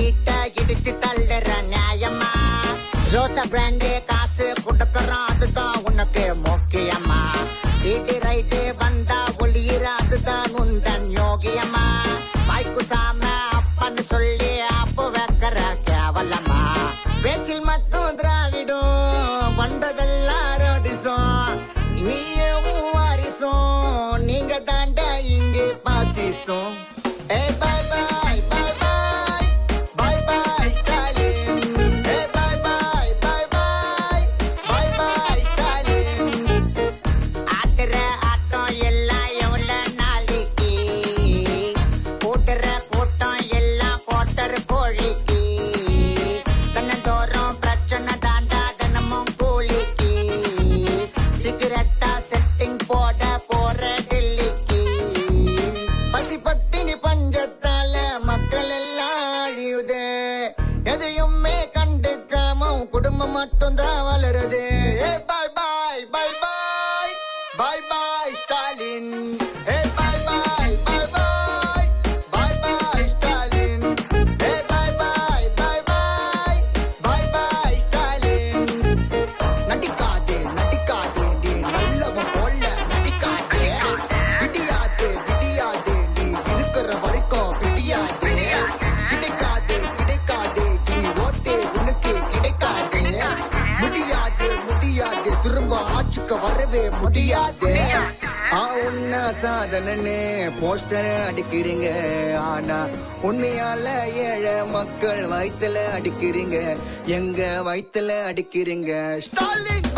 பீட்டை இடிச்சு தள்ளுற நியாயமா? ரோசா பிராண்டு காசு கொடுக்கறோம் அதுதான் உனக்கு முக்கியமா? இது ரைட்டு வந்தா ஒளியிற அதுதான் உந்தன் யோகியமா? பாய்க்கு சாம அப்பன்னு சொல்லி அப்ப வைக்கிற கேவலமா? பேச்சில் மட்டும் திராவிடும் வந்ததெல்லாம் ரோடிசோம் நீயும் வாரிசும் நீங்க தாண்டா இங்கே பாசிசோம். ஏ மட்டும் தான் வளருது. ஏ பாய் பாய் பாய் பாய் பாய் பாய் ஸ்டாலின் முடியாது முடியாது. திரும்ப ஆட்சிக்கு வரவே முடியாது. ஆ உன்ன சாதனன்னு போஸ்டர் அடிக்கிறீங்க. ஆனா உண்மையால ஏழை மக்கள் வயித்துல அடிக்கிறீங்க. எங்க வயித்துல அடிக்கிறீங்க? ஸ்டாலின்